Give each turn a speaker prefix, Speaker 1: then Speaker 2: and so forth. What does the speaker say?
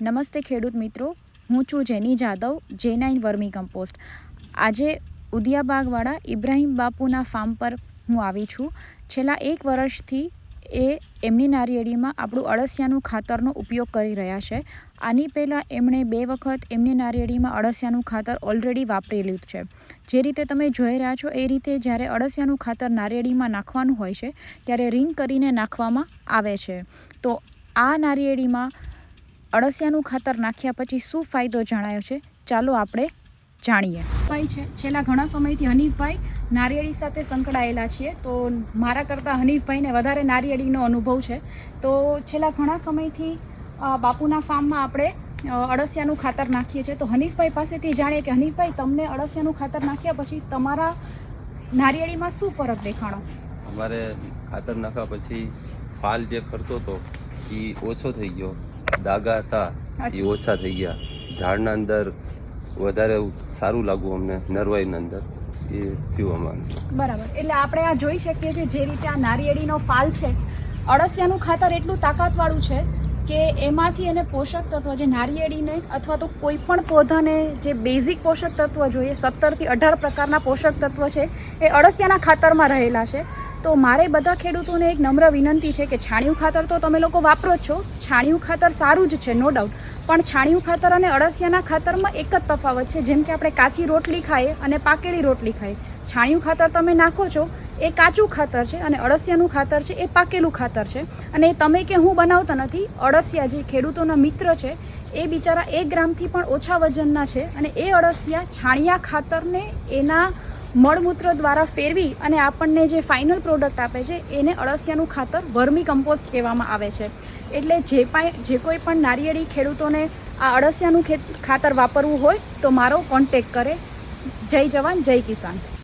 Speaker 1: નમસ્તે ખેડૂત મિત્રો, હું છું જેની જાદવ જે નાઇન વર્મી કમ્પોસ્ટ. આજે ઉદિયાબાગવાળા ઇબ્રાહીમ બાપુના ફાર્મ પર હું આવી છું. છેલ્લા એક વર્ષથી એ એમની નારિયેળીમાં આપણું અળસિયાનું ખાતરનો ઉપયોગ કરી રહ્યા છે. આની પહેલાં એમણે બે વખત એમની નારિયેળીમાં અળસિયાનું ખાતર ઓલરેડી વાપરેલું છે. જે રીતે તમે જોઈ રહ્યા છો એ રીતે જ્યારે અળસિયાનું ખાતર નારિયેળીમાં નાખવાનું હોય છે, ત્યારે રિંગ કરીને નાખવામાં આવે છે. તો આ નારિયેળીમાં અળસિયાનું ખાતર નાખ્યા પછી શું ફાયદો જણાયો છે? ચાલો આપણે જાણીએ. ભાઈ છે છેલ્લા ઘણા સમયથી હનીફભાઈ નારિયેળી સાથે સંકળાયેલા છીએ. તો મારા કરતાં હનીફભાઈને વધારે નારિયેળીનો અનુભવ છે. તો છેલ્લા ઘણા સમયથી બાપુના ફાર્મમાં આપણે અળસિયાનું ખાતર નાખીએ છીએ. તો હનીફભાઈ પાસેથી જાણીએ કે હનીફભાઈ તમને અળસિયાનું ખાતર નાખ્યા પછી તમારા નારિયેળીમાં શું ફરક દેખાણો?
Speaker 2: અમારે ખાતર નાખ્યા પછી ફાલ જે ખરતો હતો એ ઓછો થઈ ગયો. દાગા હતા એ ઓછા થઈ ગયા. ઝાડના અંદર વધારે સારું લાગવું અમને નરવાઈના અંદર. એ થયું અમારે.
Speaker 1: બરાબર. એટલે આપણે આ જોઈ શકીએ છીએ જે રીતે આ નારિયેળીનો ફાલ છે. અળસિયાનું ખાતર એટલું તાકાતવાળું છે કે એમાંથી એને પોષક તત્વ જે નારિયેળીને અથવા તો કોઈ પણ પૌધાને જે બેઝિક પોષક તત્વ જોઈએ સત્તરથી અઢાર પ્રકારના પોષક તત્વ છે એ અળસિયાના ખાતરમાં રહેલા છે. તો મારે બધા ખેડૂતોને એક નમ્ર વિનંતી છે કે છાણિયું ખાતર તો તમે લોકો વાપરો છો. છાણિયું ખાતર સારું જ છે નો ડાઉટ પણ છાણિયું ખાતર અને અળસિયાના ખાતરમાં એક જ તફાવત છે, જેમ કે આપણે કાચી રોટલી ખાઈએ અને પાકેલી રોટલી ખાઈએ. છાણિયું ખાતર તમે નાખો છો, એ કાચું ખાતર છે અને અળસિયાનું ખાતર છે, એ પાકેલું ખાતર છે. અને એ તમે કે હું બનાવતા નથી, અળસિયા જે ખેડૂતોના મિત્ર છે, એ બિચારા એક ગ્રામથી પણ ઓછા વજનના છે અને એ અળસિયા છાણિયા ખાતરને એના મળમૂત્ર દ્વારા ફેરવી અને આપણને જે ફાઇનલ પ્રોડક્ટ આપે છે, એને અળસિયાનું ખાતર વર્મી કમ્પોસ્ટ કહેવામાં આવે છે. એટલે જે પાય જે કોઈ પણ નારિયેળી ખેડૂતોને આ અળસિયાનું ખાતર વાપરવું હોય, તો મારો કોન્ટેક કરે. જય જવાન, જય કિસાન.